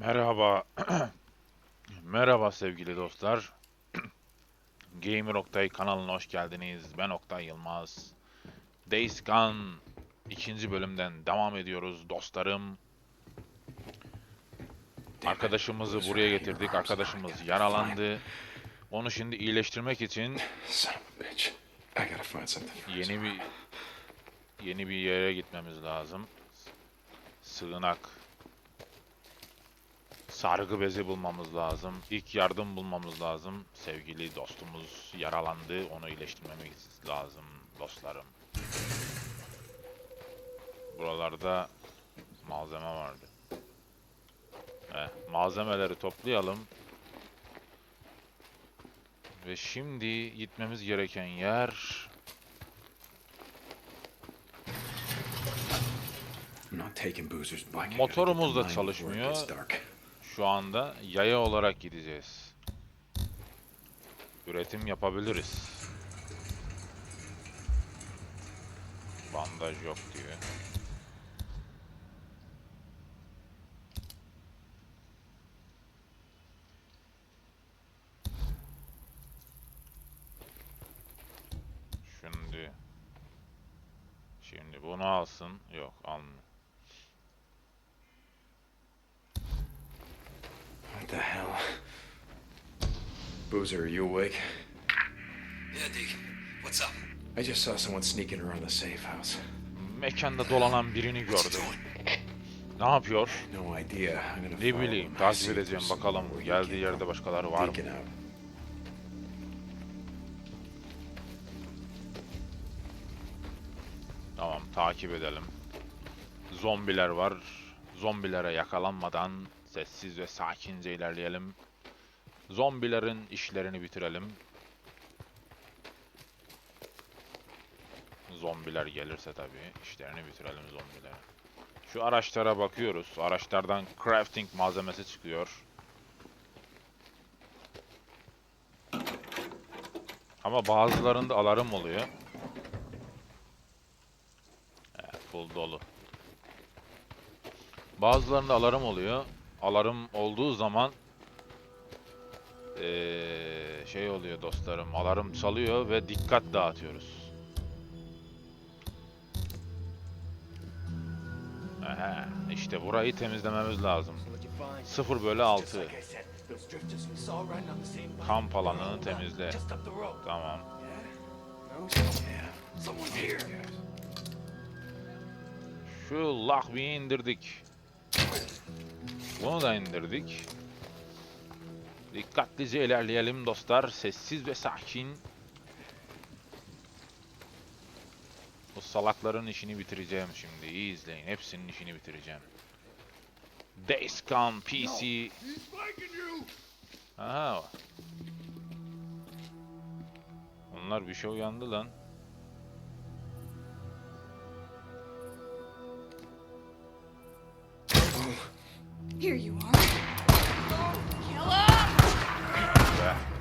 Merhaba. Merhaba sevgili dostlar. Gamer Oktay kanalına hoş geldiniz. Ben Oktay Yılmaz. Days Gone ikinci bölümden devam ediyoruz dostlarım. Arkadaşımızı buraya getirdik. Arkadaşımız yaralandı. Onu şimdi iyileştirmek için yeni bir yeni bir yere gitmemiz lazım. Sığınak. Sargı bezi bulmamız lazım. İlk yardım bulmamız lazım. Sevgili dostumuz yaralandı. Onu iyileştirmemiz lazım dostlarım. Buralarda malzeme vardı. Eh, malzemeleri toplayalım. Ve şimdi gitmemiz gereken yer Motorumuz to da çalışmıyor. Şu anda yaya olarak gideceğiz. Üretim yapabiliriz. Bandaj yok diyor. Şimdi Şimdi bunu alsın. Yok almıyor. What the hell? Boozer, are you awake? Yeah, Deacon. What's up? I just saw someone sneaking around the safe house. Mekanda dolanan birini gördüm. Ne yapıyor? No idea. I'm gonna Ne bileyim, takip edeceğim bakalım geldiği yerde başkaları var mı? Tamam, takip edelim. Zombiler var. Zombilere yakalanmadan sessiz ve sakince ilerleyelim. Zombilerin işlerini bitirelim. Zombiler gelirse tabii işlerini bitirelim zombilerin. Şu araçlara bakıyoruz. Araçlardan crafting malzemesi çıkıyor. Ama bazılarında alarm oluyor. Full dolu. Bazılarında alarm oluyor. Alarm olduğu zaman eee, şey oluyor dostlarım. Alarm çalıyor ve dikkat dağıtıyoruz. Aha, işte burayı temizlememiz lazım. 0 bölü 6. Kamp alanını temizle. Tamam. Şu Lahvi'yi indirdik. Bunu da indirdik. Dikkatlice ilerleyelim dostlar. Sessiz ve sakin. Bu salakların işini bitireceğim şimdi. İyi izleyin. Hepsinin işini bitireceğim. Gone PC. Aha. Onlar bir şey uyandı lan. Here you are. Be.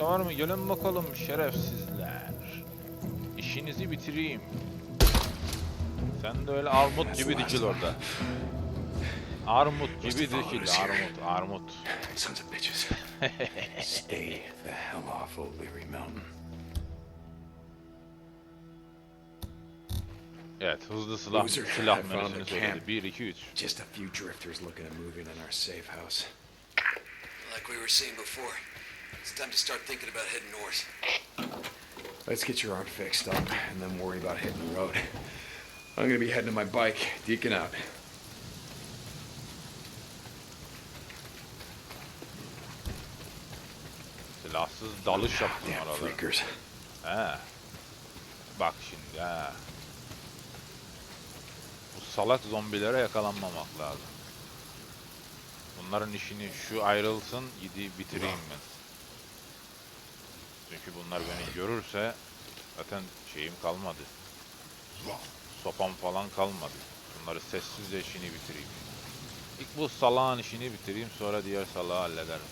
Var mı? Gelin bakalım şerefsizler. İşinizi bitireyim. Sen de öyle armut gibi dikil orada. Armut gibi dikil. Armut, armut. Sons of bitches. Stay the hell off O'Leary Mountain. Evet, hızlı silah, silah menüsünü söyledi. camp. 1, 2, 3. Just a few drifters looking at moving in our safe house. Like we were saying before, it's time to start thinking about heading north. Let's get your arm fixed up and then worry about hitting the road. I'm gonna be heading to my bike. Deacon out. Silahsız dalış yaptım Damn aralara. freakers. He. Bak şimdi ha. Bu salak zombilere yakalanmamak lazım. Bunların işini şu ayrılsın, gidi bitireyim ben. Çünkü bunlar beni görürse zaten şeyim kalmadı. Sopam falan kalmadı. Bunları sessizce işini bitireyim. İlk bu salağın işini bitireyim sonra diğer salağı hallederim.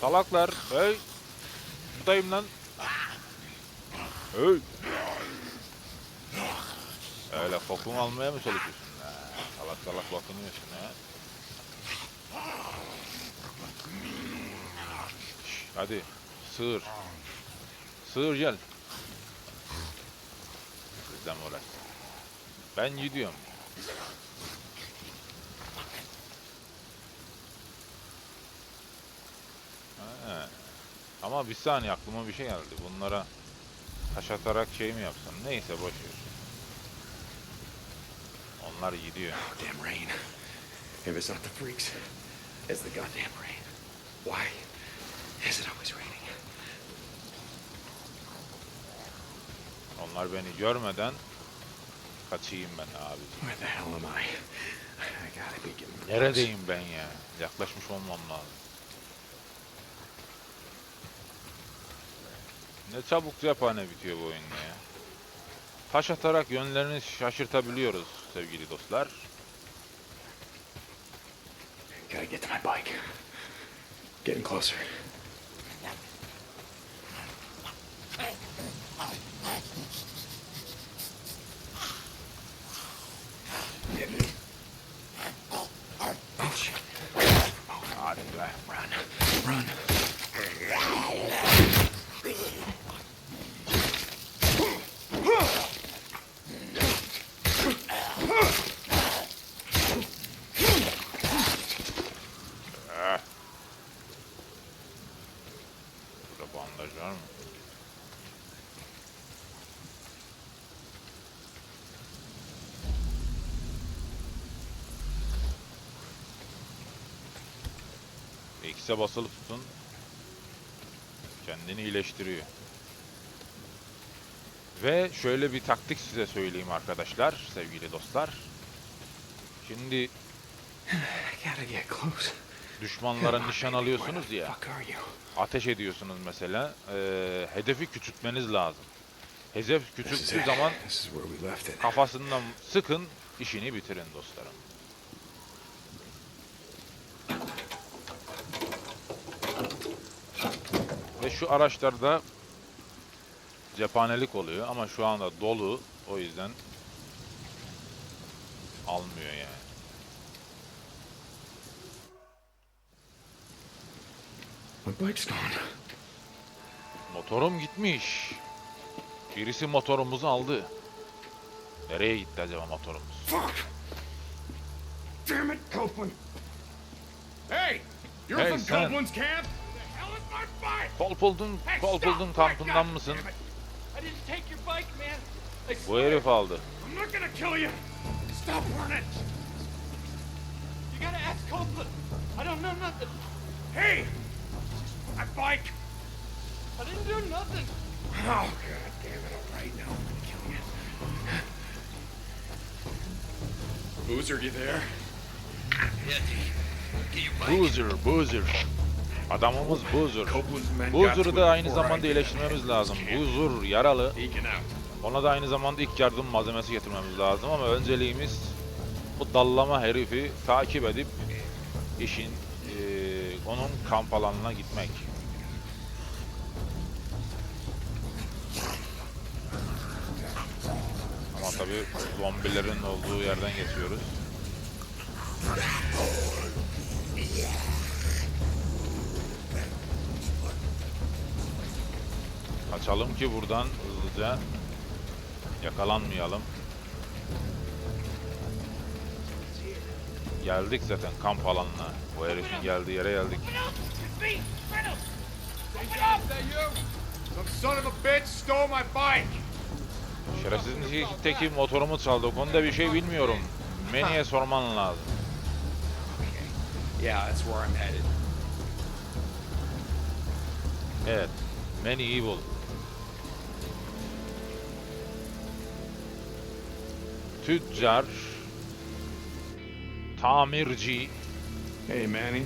Salaklar, hey! Buradayım lan. Hey! Öyle kokunu almaya mı çalışıyorsun? Ha, salak salak bakınıyorsun ha. Hadi, sığır. Sığır gel. Sizden uğraş. Ben gidiyorum. Ha. Ama bir saniye aklıma bir şey geldi. Bunlara taş atarak şey mi yapsam? Neyse boş ver. Onlar gidiyor. Oh, damn rain. If it's not the freaks, it's the goddamn rain. Why is it always raining? Onlar beni görmeden kaçayım ben abi. Where the hell am I? I gotta be getting. Neredeyim ben ya? Yaklaşmış olmam lazım. Ne çabuk cephane bitiyor bu oyun ya. Taş atarak yönlerini şaşırtabiliyoruz sevgili dostlar. Gotta get to my bike. Getting closer. Oh shit. Hadi be. Run. Run. Eh. Burada bandaj var mı? X'e basılı tutun. Kendini iyileştiriyor. Ve şöyle bir taktik size söyleyeyim arkadaşlar, sevgili dostlar. Şimdi düşmanlara nişan alıyorsunuz ya. ateş ediyorsunuz mesela. Eee, hedefi küçültmeniz lazım. Hedef küçülttüğü zaman kafasından sıkın, işini bitirin dostlarım. Ve şu araçlarda cephanelik oluyor ama şu anda dolu. O yüzden almıyor yani. My bike's gone. Motorum gitmiş. Birisi motorumuzu aldı. Nereye gitti acaba motorumuz? Fuck! Damn it, Copeland! Hey! You're Hey, from son. Copeland's camp? Kolpoldun, Kolpoldun kampından mısın? Bu herif aldı. Hey! My bike! I didn't do nothing. Oh, god damn it, alright, now I'm gonna kill you. Boozer, you there? Yeah, D. Get your bike. Boozer, Boozer. Adamımız Boozer'ı it da aynı zamanda iyileştirmemiz lazım. Boozer yaralı. Ona da aynı zamanda ilk yardım malzemesi getirmemiz lazım ama önceliğimiz bu dallama herifi takip edip işin eee, onun kamp alanına gitmek. Ama tabii zombilerin olduğu yerden geçiyoruz. Kaçalım ki buradan hızlıca yakalanmayalım. Geldik zaten kamp alanına. Bu herifin geldiği yere geldik. Şerefsizin teki motorumu çaldı. O konuda bir şey bilmiyorum. Meni'ye sorman lazım. Yeah, that's where I'm headed. Evet. Many Evil. Tüccar. Tamirci. Hey, Manny.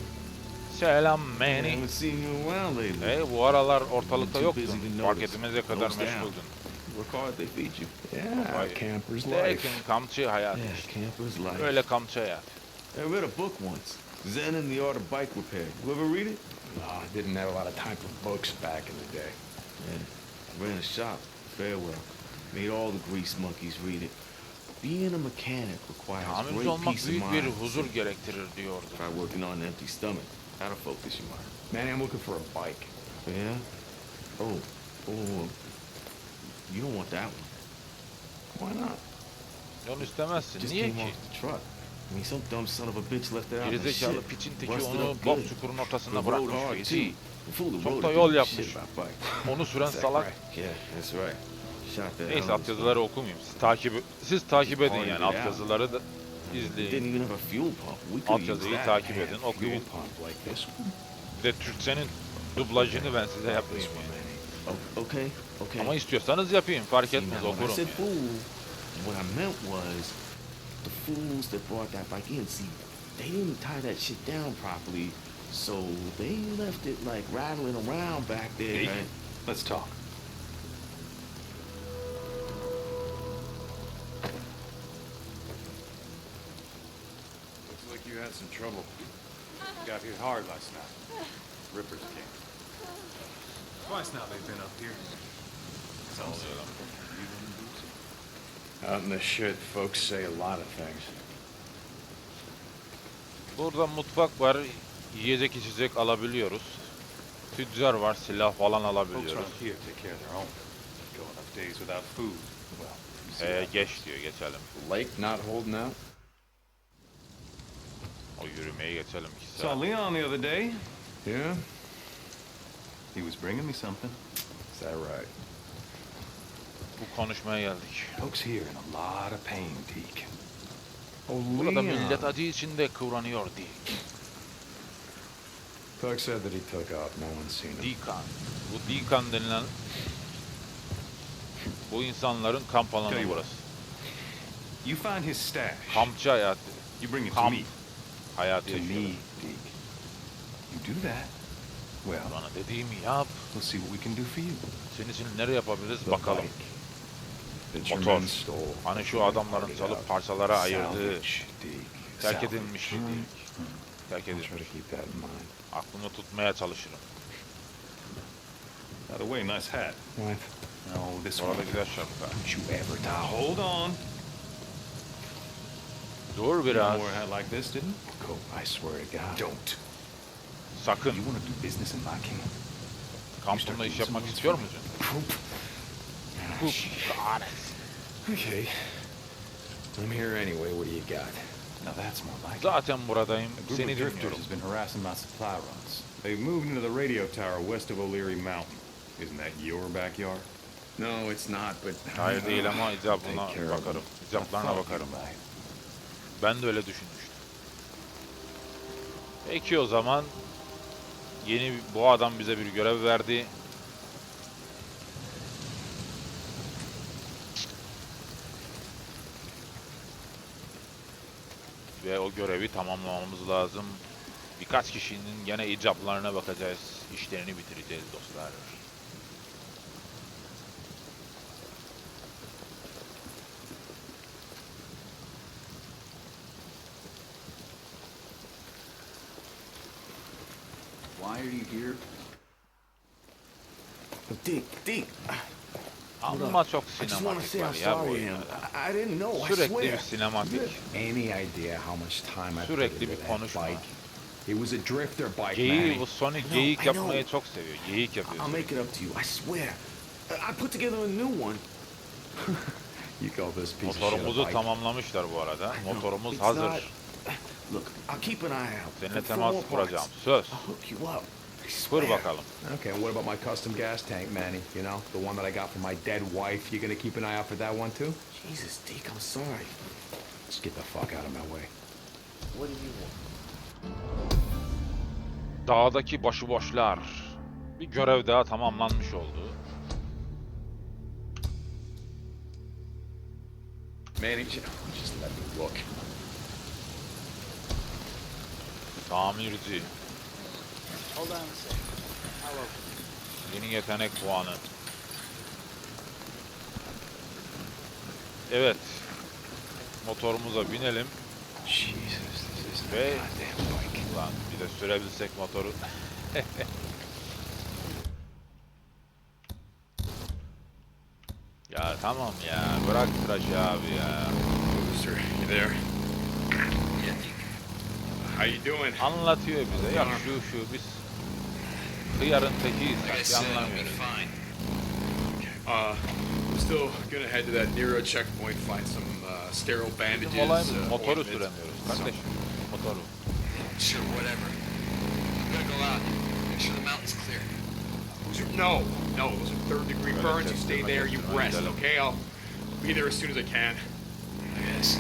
Selam Manny. haven't seen you around lately. Hey, bu aralar ortalıkta yoktun. Fark etmemize kadar meşguldün. Work hard, they feed you. Yeah, Right. camper's Lakin life. kamçı hayat Yeah, işte. camper's life. Öyle kamçı hayat. I read a book once. Zen and the Art of Bike Repair. You ever read it? Oh, I didn't have a lot of time for books back in the day. Yeah. I ran a shop, Farewell. Made all the grease monkeys read it. Being a mechanic requires Tamirci great olmak peace of büyük bir mind. huzur gerektirir diyordu. Try working on an empty stomach. That'll focus your mind. Manny, I'm looking for a bike. Yeah? Oh, oh, you don't want that one. Why not? Onu istemezsin. Just Niye came ki? off the truck. I mean, some dumb son of a bitch left it out in the Gerizekalı shit. piçin teki Rusted onu up bok good. çukurun ortasına The road bırakmış. hard, Feci. too. The fool that Çok da it yol didn't give a yapmış. shit about bike. Onu süren Is that salak. right? Yeah, that's right. That Neyse out of altyazıları okumayayım. Siz takip siz takip edin yani Pointed out. altyazıları da izleyin. didn't even have a fuel pump. We could use Altyazıyı that. takip edin, okuyun. Bir de Türkçenin dublajını ben size yapayım yani. Oh, okay, okay. Ama istiyorsanız yapayım fark etmez okurum. yani. what I meant was the fools that brought that bike in. See, they didn't tie that shit down properly, so they left it like rattling around back there. Let's talk. You had some trouble. Got hit hard last night. Rippers came. Twice now they've been up here. Do so. Out in the shit, folks say a lot of things. Burada mutfak var. Yiyecek içecek alabiliyoruz. Tüccar var. Silah falan alabiliyoruz. Ee, geç diyor geçelim. Lake not holding out? Yürümeye geçelim iki Saw saat. Leon the other day. Yeah? He was bringing me something. Is that right? Bu konuşmaya geldik. Folks here in a lot of pain, Deke. Oh, Burada millet acı içinde kıvranıyor diye. Tug said that he took off. No one's seen him. Dikan. Bu Dikan denilen bu insanların kamp alanı burası. You find his stash. Kampçı hayatı. You bring it to Kamp me. Hayatı To me, yaşıyoruz. Deke. You do that. Well, Bana dediğimi yap. we'll see what we can do for you. Senin için nereye yapabiliriz The bakalım. bike that your Motor. men stole. Hani şu adamların çalıp parçalara ayırdığı, Salvage, Deke. terk Salvage. edilmiş. Hmm. Terk I'll try edilmiş. to keep that in mind. Aklımda tutmaya çalışırım. By the way, nice hat. What? No, this Orada one. güzel şapka. Don't you ever Now doubt. hold on. Dur You biraz. wore a hat like this, didn't Cope, I swear to? God. Don't. Sakın. You want to do business in Viking? Kampında iş yapmak istiyor musun? Cope. Bu ah, Okay. I'm here anyway. What do you got? Now that's more like it. Zaten buradayım. A group Seni of drifters dinliyorum. has been harassing my supply runs. They've moved into the radio tower west of O'Leary Mountain. Isn't that your backyard? No, it's not, but... Hayır değil ama Take icabına care of bakarım. them. Ben de öyle düşünmüştüm. Peki o zaman yeni bu adam bize bir görev verdi. Ve o görevi tamamlamamız lazım. Birkaç kişinin gene icaplarına bakacağız. İşlerini bitireceğiz dostlar. Why are you here? Dick, Dick, Ama çok sinematik var ya bu oyunda. Sürekli swear. bir sinematik. Any idea how much time I put Sürekli bir konuşma. It was a drifter bike, Manny. bu know, geyik yapmayı çok seviyor. Geyik yapıyor. I'll make it up to you, I swear. I put together a new one. You call this piece of shit a Motorumuzu tamamlamışlar bu arada. Motorumuz hazır. Look, I'll keep an eye out. Seninle for temas kuracağım. Söz. Kur bakalım. Okay, and what about my custom gas tank, Manny? You know, the one that I got from my dead wife. You gonna keep an eye out for that one too? Jesus, Dick, I'm sorry. Just get the fuck out of my way. What do you want? Dağdaki başıboşlar. Bir görev daha tamamlanmış oldu. Manny, just let me look. Tamirci. Yeni yetenek puanı. Evet. Motorumuza binelim Jesus, this is ve. Ulan bir de sürebilsek motoru. ya tamam ya bırak tıraşı abi ya. Booster, you there? How you doing? Anlatıyor bize. Ya şu şu biz hıyarın tekiyiz. Like I sanki said, I'll anlamıyoruz. fine. Uh, I'm still gonna head to that Nero checkpoint, find some uh, sterile bandages. Bizim olayımız uh, motoru ointment, süremiyoruz some- kardeşim. Motoru. Sure, whatever. I'm gonna go out. Make sure the mountain's clear. Booster, No, no, those are third degree burns. You stay there, you rest, okay? I'll be there as soon as I can. I guess.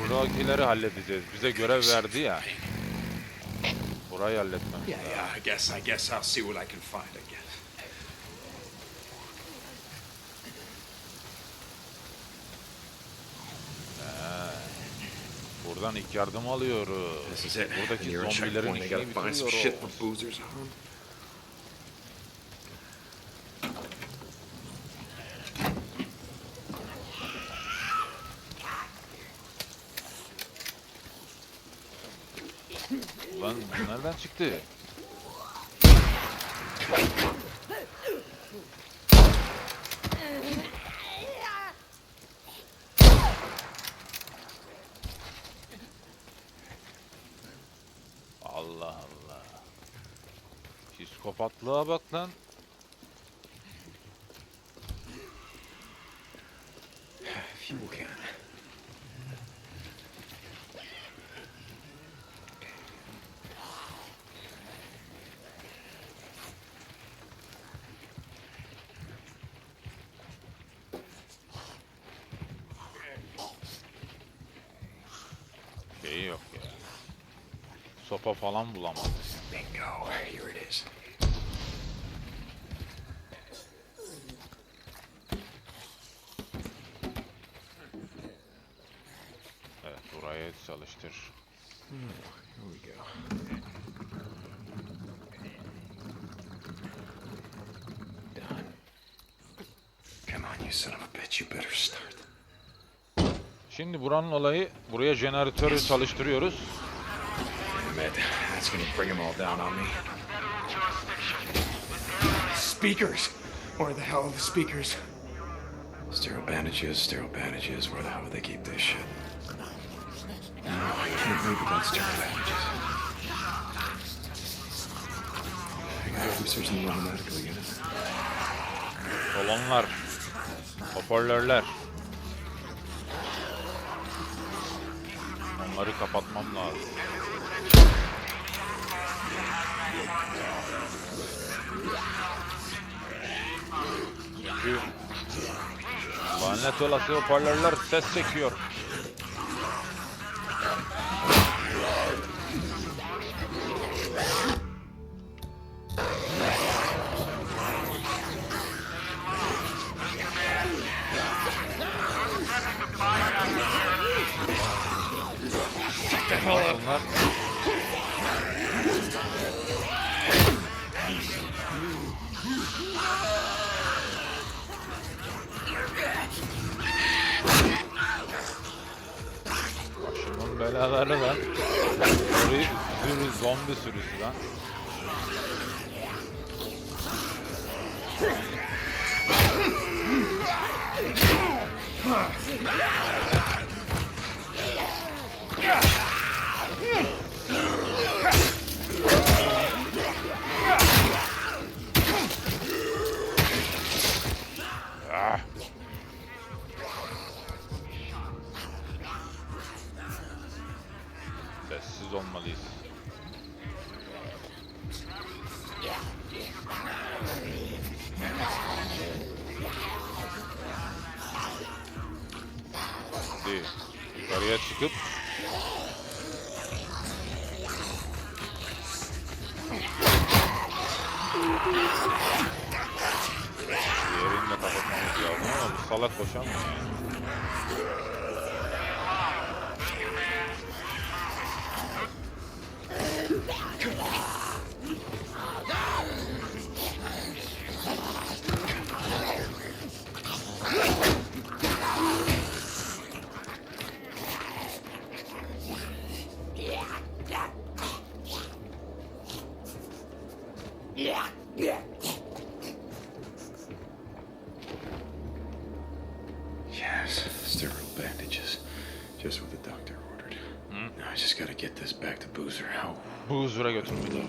Buradakileri halledeceğiz. Bize görev verdi ya. Burayı halletmemiz Yeah, yeah. I guess, I guess I'll see what I can find. I guess. Buradan ilk yardım alıyoruz. Buradaki zombilerin işini bitiriyoruz. for boozers on. Lan çıktı? Allah Allah. Psikopatlığa bak lan. Fuel can. Şeyi yok ya. Sopa falan bulamadı. Bingo. Here it is. Evet burayı çalıştır. Here we go. Done. Come on, you son of a bitch. You better start. Şimdi buranın olayı buraya jeneratörü çalıştırıyoruz. İt. That's gonna bring them all down on me. Speakers! Where the hell are the speakers? Sterile bandages, sterile bandages. Where the hell would they keep this shit? No, I can't leave without sterile bandages. Kolonlar. Hoparlörler. Onları kapatmam lazım. Lanet olası hoparlörler ses çekiyor. Başımın belaları lan. Sürü, sürü zombi sürüsü lan. Lazım ama bu salak koşamıyor huzura götürmeli.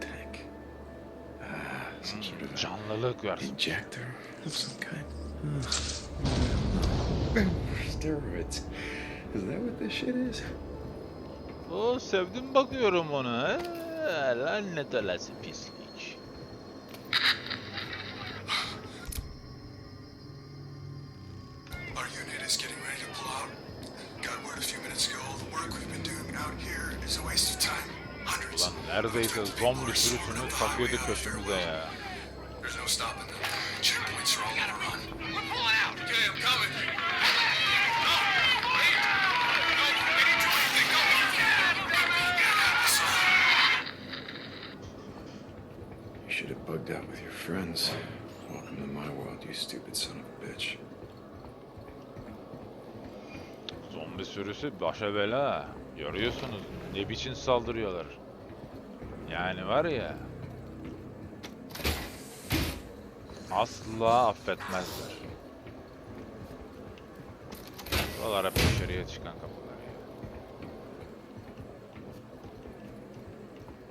Tank. Ah, some sort of a Canlılık versin. injector of some kind. Steroids. Is that what this shit is? Oo sevdim bakıyorum onu. He? Lanet olası pislik. Do anything! Go! This all. You should have bugged out with your friends. Welcome to my world, you stupid son of a bitch. Zombi sürüsü başa bela. Görüyorsunuz ne biçim saldırıyorlar. Yani var ya. Asla affetmezler. Buralar hep dışarıya çıkan kapılar ya.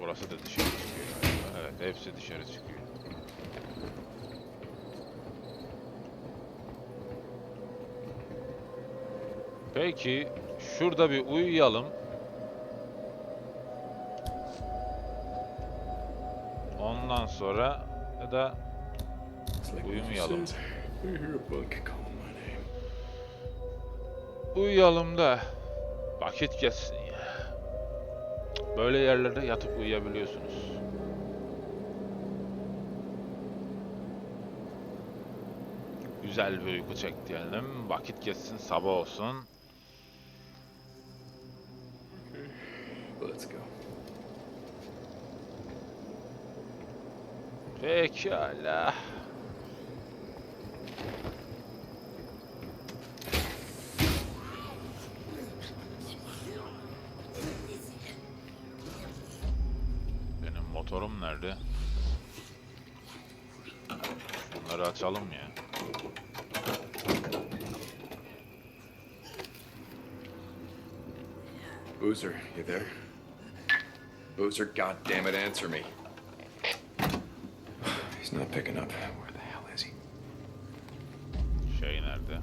Burası da dışarı çıkıyor. Evet hepsi dışarı çıkıyor. Peki şurada bir uyuyalım. Ondan sonra da Uyumayalım. uyuyalım da vakit geçsin ya. Böyle yerlerde yatıp uyuyabiliyorsunuz. Güzel bir uyku çek. Vakit geçsin, sabah olsun. Let's go. Pekala. Benim motorum nerede? Bunları açalım ya. Boozer, you there? Boozer, goddammit, answer me. Picking up. Where the hell is he? Şey nerede?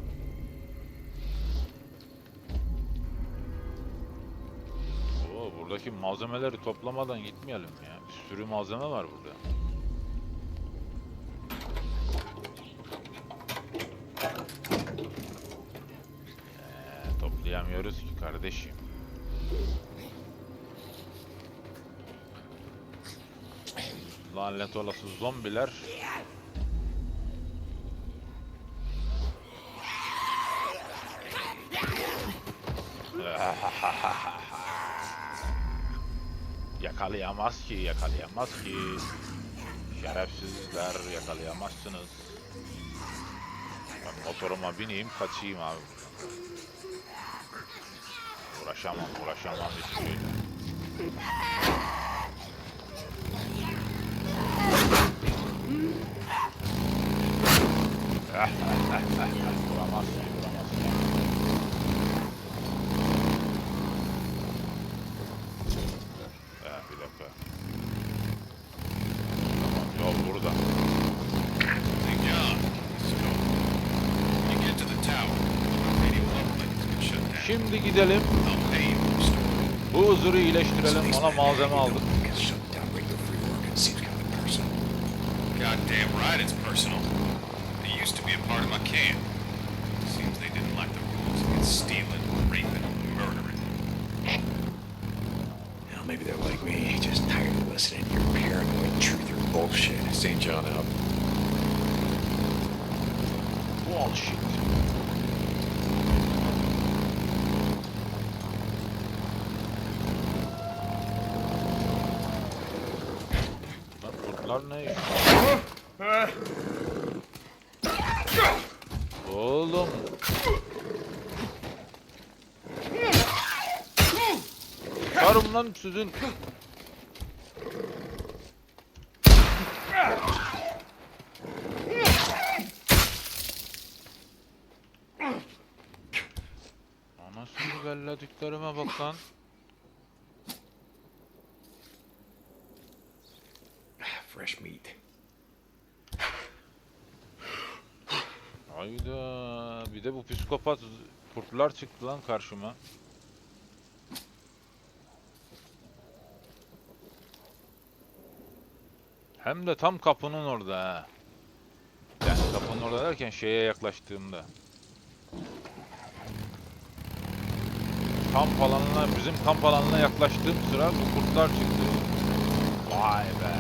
Oo, buradaki malzemeleri toplamadan gitmeyelim ya. Bir sürü malzeme var burada. Ee, toplayamıyoruz ki kardeşim. Lanet olası zombiler Yakalayamaz ki, yakalayamaz ki. Şerefsizler yakalayamazsınız. Ben motoruma bineyim, kaçayım abi. Uğraşamam, uğraşamam hiçbiriyle. Vuramaz ki, vuramaz ki. Ha, bir dakika. Tamam, yol burada. Thank God. So, when you get to the tower, radio uplink has been shut down. Şimdi gidelim, bu huzuru iyileştirelim, ona malzeme aldık. Seems. Goddamn right it's personal. It used to be a part of my camp. See, stealing, raping, murdering. Now, maybe they're like me, just tired of listening to your paranoid truther bullshit. St. John out. Bullshit. Lan kurtlar ne iş? Oğlum. Karım lan sizin. Anasını bellediklerime bak lan. Fresh meat. Hayda. Bir de bu psikopat kurtlar çıktı lan karşıma. Hem de tam kapının orada ha. Yani kapının orada derken şeye yaklaştığımda. Kamp alanına, bizim kamp alanına yaklaştığım sıra bu kurtlar çıktı. Vay be.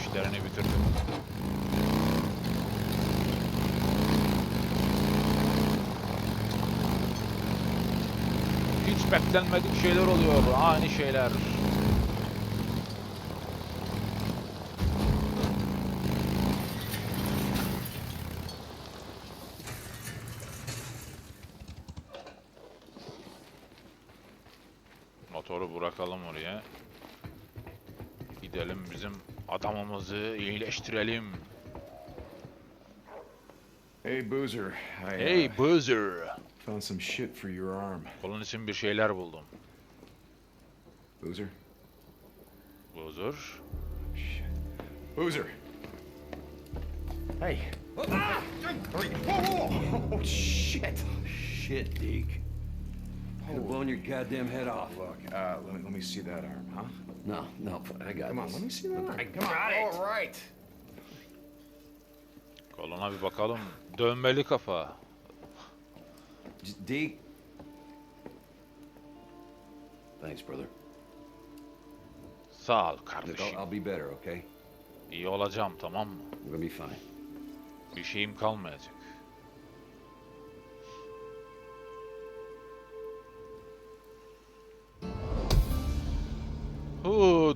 İşlerini bitirdim. Hiç beklenmedik şeyler oluyor. Ani şeyler. Motoru bırakalım oraya. Gidelim bizim adamımızı iyileştirelim. Hey, Boozer. I, uh, Hey Buzzer. found some shit for your arm. Kolun için bir şeyler buldum. Boozer? Buzzer. Shit. Boozer! Hey! Hurry. Oh, shit! Shit, Deke. You've blown your goddamn head off. Look, uh, let me, let me see that arm, huh? No, no, I got Come on, this. let me see that arm. Come on, all right. Koluna bir bakalım. Dönmeli kafa. Deke. Thanks, brother. Sağ ol Look, I'll, kardeşim. I'll be better, okay? İyi olacağım tamam mı? We're gonna be fine. Bir şeyim kalmayacak.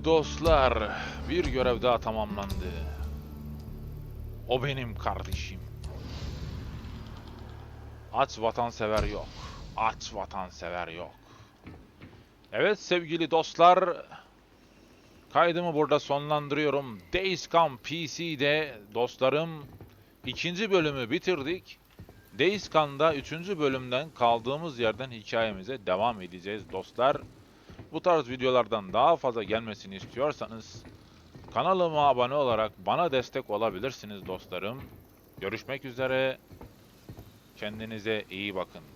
Dostlar, bir görev daha tamamlandı. O benim kardeşim. Aç vatansever yok. Aç vatansever yok. Evet sevgili dostlar, kaydımı burada sonlandırıyorum. Days Gone PC'de dostlarım ikinci bölümü bitirdik. Days Gone'da üçüncü bölümden kaldığımız yerden hikayemize devam edeceğiz dostlar. Bu tarz videolardan daha fazla gelmesini istiyorsanız kanalıma abone olarak bana destek olabilirsiniz dostlarım. Görüşmek üzere. Kendinize iyi bakın.